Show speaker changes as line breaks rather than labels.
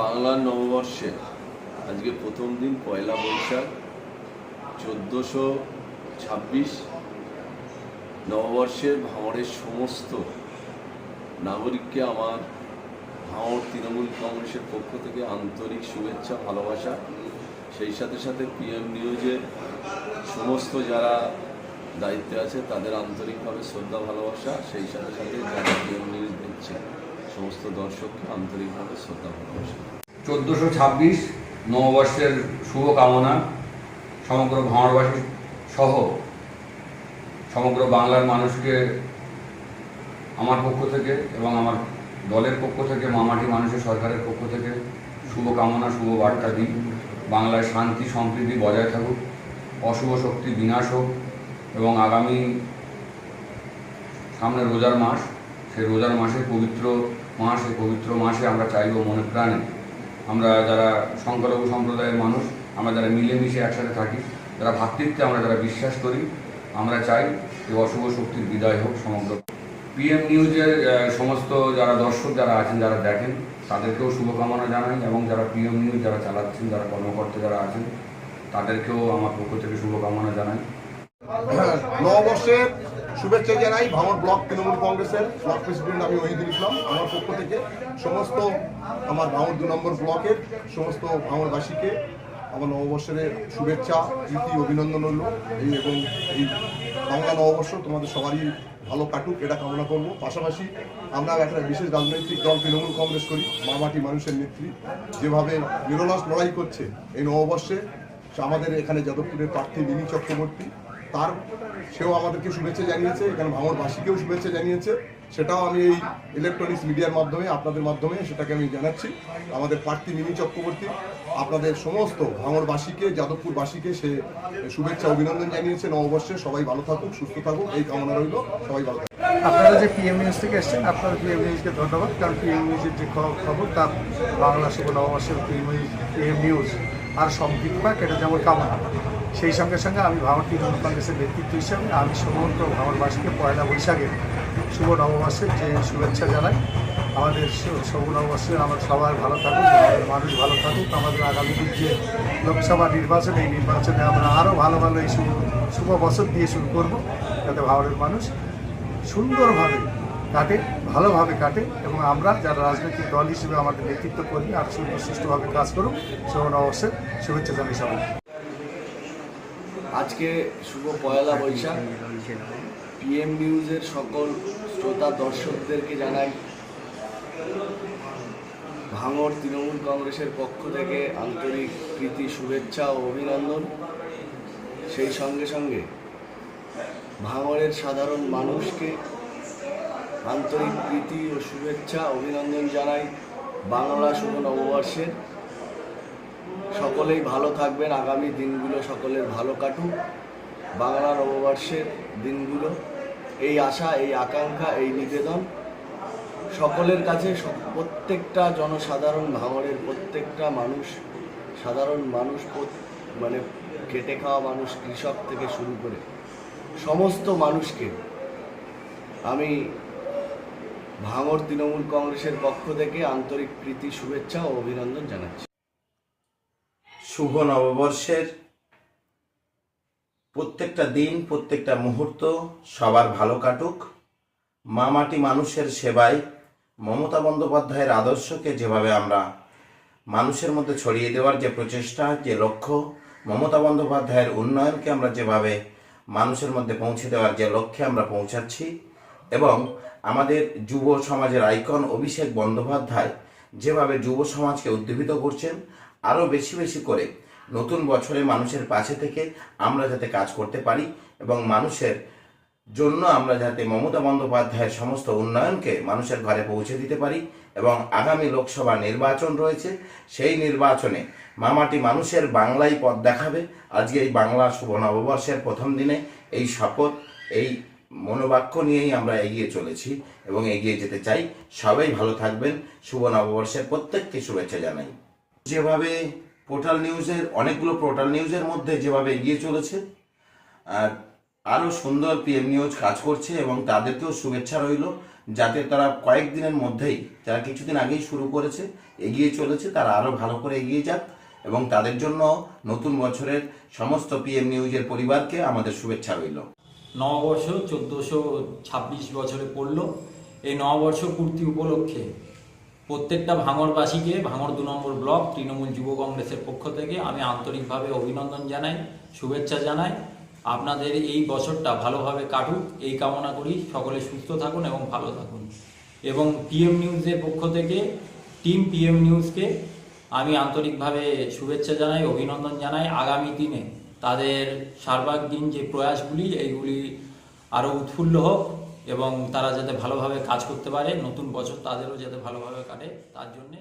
বাংলার নববর্ষে, আজকে প্রথম দিন পয়লা বৈশাখ, চোদ্দোশো ছাব্বিশ নববর্ষের ভাঙড়ের সমস্ত নাগরিককে আমার ভাঙড় তৃণমূল কংগ্রেসের পক্ষ থেকে আন্তরিক শুভেচ্ছা, ভালোবাসা। সেই সাথে সাথে পিএম নিউজের সমস্ত যারা দায়িত্বে আছে, তাদের আন্তরিকভাবে শ্রদ্ধা, ভালোবাসা। সেই সাথে সাথে যারা পিএম নিউজ দেখছে সমস্ত দর্শককে আন্তরিকভাবে শ্রদ্ধা ভালোবাসা।
চোদ্দোশো ছাব্বিশ নববর্ষের শুভকামনা সমগ্র ভাঙড়বাসী সহ সমগ্র বাংলার মানুষকে আমার পক্ষ থেকে এবং আমার দলের পক্ষ থেকে, মামাটি মানুষের সরকারের পক্ষ থেকে শুভকামনা শুভ বার্তা দিই। বাংলায় শান্তি সম্প্রীতি বজায় থাকুক, অশুভ শক্তি বিনাশ হোক এবং আগামী সামনে রোজার মাস সেই রোজার মাসে পবিত্র মাস পবিত্র মাসে আমরা চাইব মনে প্রাণে। আমরা যারা সংখ্যালঘু সম্প্রদায়ের মানুষ, আমরা যারা মিলেমিশে একসাথে থাকি, যারা ভ্রাতৃত্বে আমরা যারা বিশ্বাস করি, আমরা চাই এই অশুভ শক্তির বিদায় হোক সমগ্র। পিএম নিউজের সমস্ত যারা দর্শক যারা আছেন, যারা দেখেন, তাদেরকেও শুভকামনা জানাই এবং যারা পিএম নিউজ যারা চালাচ্ছেন, যারা কর্মকর্তা যারা আছেন, তাদেরকেও আমার পক্ষ থেকে শুভকামনা জানাই।
নববর্ষের শুভেচ্ছা জানাই ভাঙড় ব্লক তৃণমূল কংগ্রেসের, ব্লক প্রেসিডেন্ট আমি ওহিদুল ইসলাম, আমার পক্ষ থেকে সমস্ত আমার ভাঙড় দু নম্বর ব্লকের সমস্ত ভাঙড়বাসীকে আমার নববর্ষের শুভেচ্ছা, প্রীতি, অভিনন্দন হলো এই এবং এই বাংলা নববর্ষ তোমাদের সবারই ভালো কাটুক, এটা কামনা করব। পাশাপাশি আমরা একটা বিশেষ রাজনৈতিক দল তৃণমূল কংগ্রেস করি, মামাটি মানুষের নেত্রী। যেভাবে নিরলস লড়াই করছে এই নববর্ষে, আমাদের এখানে যাদবপুরের প্রার্থী মিনি চক্রবর্তী তার সেও আমাদেরকে শুভেচ্ছা জানিয়েছে, এখানে ভাঙড়বাসীকেও শুভেচ্ছা জানিয়েছে। সেটাও আমি এই ইলেকট্রনিক্স মিডিয়ার মাধ্যমে, আপনাদের মাধ্যমে সেটাকে আমি জানাচ্ছি। আমাদের প্রার্থী মিনি চক্রবর্তী, আপনাদের সমস্ত ভাঙড়বাসীকে, যাদবপুরবাসীকে সে শুভেচ্ছা, অভিনন্দন জানিয়েছে। নববর্ষে সবাই ভালো থাকুক, সুস্থ থাকুক, এই কামনা রইল। সবাই ভালো থাকুক।
আপনারা যে পিএম নিউজ থেকে এসেছেন, আপনারা পিএম নিউজকে ধন্যবাদ, কারণ পিএম নিউজের যে খবর তা বাংলা শুভ নববর্ষের পিএম নিউজ আর সম্পৃক্ত পাক এটা যেমন কামনা। সেই সঙ্গে সঙ্গে আমি ভারত তৃণমূল কংগ্রেসের ব্যক্তিত্ব হিসাবে আমি সমগ্র ভারতবাসীকে পয়লা বৈশাখে শুভ নববর্ষের যে শুভেচ্ছা জানাই। আমাদের শুভ নববর্ষে আমার সবার ভালো থাকুক, আমাদের মানুষ ভালো থাকুক। আমাদের আগামী দিন যে লোকসভা নির্বাচন, এই নির্বাচনে আমরা আরও ভালো ভালো এই শুভ শুভ বছর দিয়ে শুরু করব যাতে ভারতের মানুষ সুন্দরভাবে কাটে, ভালোভাবে কাটে এবং আমরা যারা রাজনৈতিক দল হিসেবে আমাদের নেতৃত্ব করি আর সুন্দর সুষ্ঠুভাবে কাজ করুক সেমন অবশ্যই শুভেচ্ছা জানাই সবাই
আজকে শুভ পয়লা বৈশাখ। পিএম নিউজের সকল শ্রোতা দর্শকদেরকে জানাই, ভাঙড় তৃণমূল কংগ্রেসের পক্ষ থেকে আন্তরিক প্রীতি, শুভেচ্ছা ও অভিনন্দন। সেই সঙ্গে সঙ্গে ভাঙড়ের সাধারণ মানুষকে আন্তরিক প্রীতি ও শুভেচ্ছা, অভিনন্দন জানাই বাংলা শুভ নববর্ষের। সকলেই ভালো থাকবেন। আগামী দিনগুলো সকলের ভালো কাটুক। বাংলা নববর্ষের দিনগুলো, এই আশা, এই আকাঙ্ক্ষা, এই নিবেদন সকলের কাছে প্রত্যেকটা জনসাধারণ ভাঙড়ের প্রত্যেকটা মানুষ, সাধারণ মানুষ মানে খেটে খাওয়া মানুষ, কৃষক থেকে শুরু করে সমস্ত মানুষকে আমি ভাঙড় তৃণমূল কংগ্রেসের পক্ষ থেকে আন্তরিক প্রীতি, শুভেচ্ছা ও অভিনন্দন জানাচ্ছি।
শুভ নববর্ষের প্রত্যেকটা দিন, প্রত্যেকটা মুহূর্ত সবার ভালো কাটুক। মা মাটি মানুষের সেবায় মমতা বন্দ্যোপাধ্যায়ের আদর্শকে যেভাবে আমরা মানুষের মধ্যে ছড়িয়ে দেওয়ার যে প্রচেষ্টা, যে লক্ষ্য, মমতা বন্দ্যোপাধ্যায়ের উন্নয়নকে আমরা যেভাবে মানুষের মধ্যে পৌঁছে দেওয়ার যে লক্ষ্যে আমরা পৌঁছাচ্ছি এবং আমাদের যুব সমাজের আইকন অভিষেক বন্দ্যোপাধ্যায় যেভাবে যুব সমাজকে উদ্দীপিত করছেন আরও বেশি বেশি করে নতুন বছরে মানুষের পাশে থেকে আমরা যাতে কাজ করতে পারি এবং মানুষের জন্য আমরা যাতে মমতা বন্দ্যোপাধ্যায়ের সমস্ত উন্নয়নকে মানুষের ঘরে পৌঁছে দিতে পারি এবং আগামী লোকসভা নির্বাচন রয়েছে, সেই নির্বাচনে মামাটি মানুষের বাংলাই পথ দেখাবে। আজকে এই বাংলা শুভ নববর্ষের প্রথম দিনে এই শপথ, এই মনোবাক্য নিয়েই আমরা এগিয়ে চলেছি এবং এগিয়ে যেতে চাই। সবাই ভালো থাকবেন। শুভ নববর্ষের প্রত্যেককে শুভেচ্ছা জানাই। যেভাবে পোর্টাল নিউজের, অনেকগুলো পোর্টাল নিউজের মধ্যে যেভাবে এগিয়ে চলেছে, আর আরও সুন্দর পিএম নিউজ কাজ করছে এবং তাদেরকেও শুভেচ্ছা রইল, যাতে তারা কয়েকদিনের মধ্যেই, যারা কিছুদিন আগেই শুরু করেছে, এগিয়ে চলেছে, তারা আরও ভালো করে এগিয়ে যাক এবং তাদের জন্য নতুন বছরের সমস্ত পিএম নিউজের পরিবারকে আমাদের শুভেচ্ছা রইল।
নববর্ষ চোদ্দোশো ছাব্বিশ বছরে পড়ল। এই নববর্ষ পূর্তি উপলক্ষে প্রত্যেকটা ভাঙরবাসীকে ভাঙর দু নম্বর ব্লক তৃণমূল যুব কংগ্রেসের পক্ষ থেকে আমি আন্তরিকভাবে অভিনন্দন জানাই, শুভেচ্ছা জানাই। আপনাদের এই বছরটা ভালোভাবে কাটুক, এই কামনা করি। সকলে সুস্থ থাকুন এবং ভালো থাকুন। এবং পিএম নিউজের পক্ষ থেকে, টিম পিএম নিউজকে আমি আন্তরিকভাবে শুভেচ্ছা জানাই, অভিনন্দন জানাই। আগামী দিনে তাদের সার্বাঙ্গীন যে প্রয়াসগুলি, এইগুলি আরও উৎফুল্ল হোক। এবং তারা যাতে ভালোভাবে কাজ করতে পারে, নতুন বছর তাদেরও যাতে ভালোভাবে কাটে, তার জন্যে